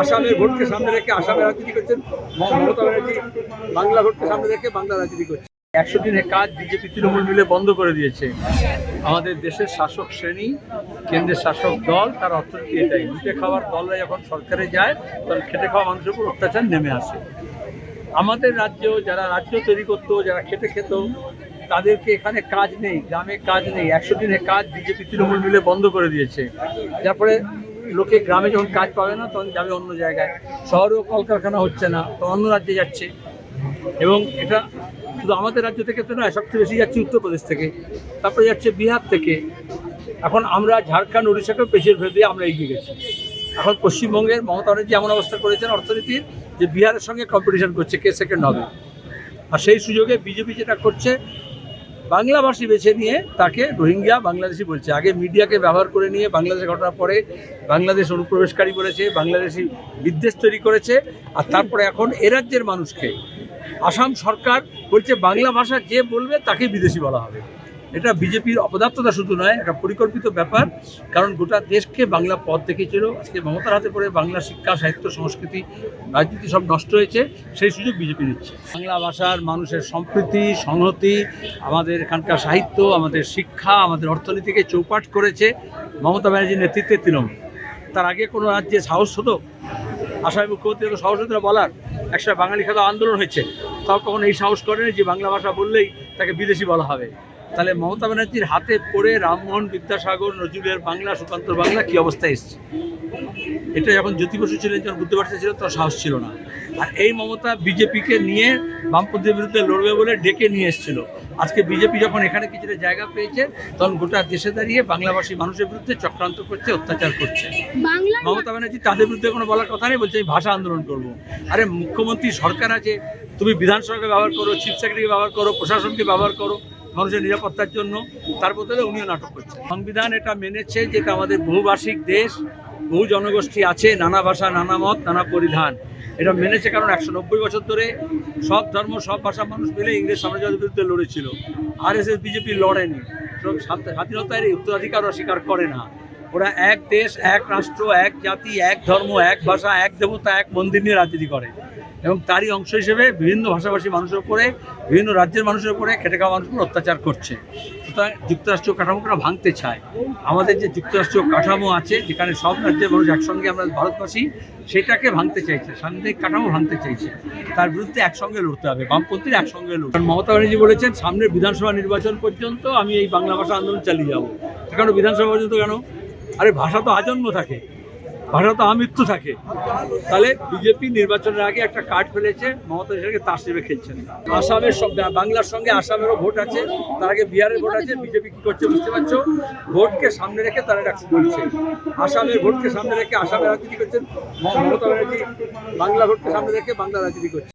আসামের ভোটকে সামনে রেখে আসামের রাজনীতি করছেন মমতা ব্যানার্জি, বাংলা ভোটকে সামনে রেখে বাংলা রাজনীতি করছে একশো দিনের কাজ বিজেপি তৃণমূল মিলে বন্ধ করে দিয়েছে। আমাদের দেশের শাসক শ্রেণি, কেন্দ্রের শাসক দল, তার অর্থনীতি এটাই। লুটে খাওয়ার দলরা যখন সরকারে যায়, তখন খেটে খাওয়া মানুষের উপর অত্যাচার নেমে আসে। আমাদের রাজ্য যারা রাজ্য তৈরি করতো, যারা খেটে খেত, তাদেরকে এখানে কাজ নেই, গ্রামে কাজ নেই। একশো দিনের কাজ বিজেপি তৃণমূল মিলে বন্ধ করে দিয়েছে। যার ফলে লোকে গ্রামে যখন কাজ পাবে না, তখন যাবে অন্য জায়গায়। শহরেও কলকারখানা হচ্ছে না, তো অন্য রাজ্যে যাচ্ছে। এবং এটা শুধু আমাদের রাজ্য থেকে তো নয়, সবচেয়ে বেশি যাচ্ছে উত্তরপ্রদেশ থেকে। তারপরে যাচ্ছে বিহার থেকে। এখন আমরা ঝাড়খণ্ড, উড়িষ্যাকেও পেছিয়ে ফেলে দিয়ে আমরা এগিয়ে গেছি। এখন পশ্চিমবঙ্গের মমতা ব্যানার্জি এমন অবস্থা করেছেন অর্থনীতির, যে বিহারের সঙ্গে কম্পিটিশন করছে, কে সেকেন্ড হবে। আর সেই সুযোগে বিজেপি যেটা করছে বাংলাভাষী বেছে নিয়ে তাকে রোহিঙ্গা বাংলাদেশি বলছে। আগে মিডিয়াকে ব্যবহার করে নিয়ে বাংলাদেশের ঘটনা পরে বাংলাদেশ অনুপ্রবেশকারী করেছে, বাংলাদেশি বিদ্বেষ তৈরি করেছে, আর তারপরে এখন এ রাজ্যের মানুষকে। আসাম সরকার বলছে বাংলা ভাষা যে বলবে তাকে বিদেশি বলা হবে। এটা বিজেপির অপদার্থতা শুধু নয় একটা পরিকল্পিত ব্যাপার। কারণ গোটা দেশকে বাংলা পথ দেখেছিল আজকে মমতার হাতে পড়ে বাংলা শিক্ষা, সাহিত্য, সংস্কৃতি, রাজনীতি সব নষ্ট হয়েছে। সেই সুযোগ বিজেপি নিচ্ছে। বাংলা ভাষার মানুষের সম্প্রীতি, সংহতি, আমাদের এখানকার সাহিত্য, আমাদের শিক্ষা, আমাদের অর্থনীতিকে চৌপাট করেছে মমতা ব্যানার্জির নেতৃত্বে তৃণমূল। তার আগে কোনো রাজ্যে সাহস হতো? আসামের মুখ্যমন্ত্রী তো সাহস হতো বলার। একসময় বাঙালি খাতা আন্দোলন হয়েছে। তাও কখন এই সাহস করেনি যে বাংলা ভাষা বললেই তাকে বিদেশি বলা হবে। তাহলে মমতা ব্যানার্জির হাতে পড়ে রামমোহন বিদ্যাসাগর নজরুলের বাংলা সুকান্ত বাংলা কি অবস্থায় এসছে? এটা যখন জ্যোতি বসু ছিলেন যখন বুদ্ধবাসী ছিল তার সাহস ছিল না। আর এই মমতা বিজেপিকে নিয়ে বামপন্থীর বিরুদ্ধে লড়বে বলে ডেকে নিয়ে এসেছিল। আজকে বিজেপি যখন এখানে কিছুটা জায়গা পেয়েছে তখন গোটা দেশে দাঁড়িয়ে বাংলাভাষী মানুষের বিরুদ্ধে চক্রান্ত করছে অত্যাচার করছে। মমতা ব্যানার্জি তাদের বিরুদ্ধে কোনো বলার কথা নেই বলছে আমি ভাষা আন্দোলন করব। আরে মুখ্যমন্ত্রী সরকার আছে তুমি বিধানসভাকে ব্যবহার করো চিফ সেক্রেটারিকে ব্যবহার করো প্রশাসনকে ব্যবহার করো। মানুষের নিরাপত্তার জন্য, তার বদলে উনিও নাটক করছে সংবিধান এটা মেনেছে যে এটা আমাদের বহুভাষিক দেশ, বহু জনগোষ্ঠী আছে, নানা ভাষা, নানা মত, নানা পরিধান। এটা মেনেছে কারণ একশো নব্বই বছর ধরে সব ধর্ম, সব ভাষার মানুষ মিলে ইংরেজ সাম্রাজ্যের বিরুদ্ধে লড়েছিল। আর এস এস বিজেপি লড়েনি। সব স্বাধ- স্বাধীনতার এই উত্তরাধিকার অস্বীকার করে না। ওরা এক দেশ, এক রাষ্ট্র, এক জাতি, এক ধর্ম, এক ভাষা, এক দেবতা, এক মন্দির নিয়ে রাজনীতি করে। এবং তারই অংশ হিসেবে বিভিন্ন ভাষাভাষী মানুষের উপরে, বিভিন্ন রাজ্যের মানুষের উপরে খেটে খাওয়া মানুষের অত্যাচার করছে। সুতরাং যুক্তরাষ্ট্রীয় কাঠামোটা ভাঙতে চায়? আমাদের যে যুক্তরাষ্ট্রীয় কাঠামো আছে, যেখানে সব রাজ্যের মানুষ একসঙ্গে আমরা ভারতবাসী, সেটাকে ভাঙতে চাইছে, সাংবিধানিক কাঠামো ভাঙতে চাইছে। তার বিরুদ্ধে একসঙ্গে লড়তে হবে, বামপন্থীর একসঙ্গে লড়তে হবে। মমতা ব্যানার্জি বলেছেন, সামনের বিধানসভা নির্বাচন পর্যন্ত আমি এই বাংলা ভাষা আন্দোলন চালিয়ে যাব। কেন বিধানসভা পর্যন্ত কেন? আরে ভাষা তো আজন্ম থাকে। ভাষা তো আমৃত্যু থাকে। তাহলে বিজেপি নির্বাচনের আগে একটা কার্ড ফেলেছে, মমতা সেটাকে তার হিসেবে খেলছেন। আসামের সব বাংলার সঙ্গে আসামেরও ভোট আছে, তার আগে বিহারের ভোট আছে, বিজেপি কী করছে বুঝতে পারছ? ভোটকে সামনে রেখে তারা এটা বলছে আসামের ভোটকে সামনে রেখে আসামের রাজনীতি করছেন মমতা ব্যানার্জি বাংলা ভোটকে সামনে রেখে বাংলা রাজনীতি করছে?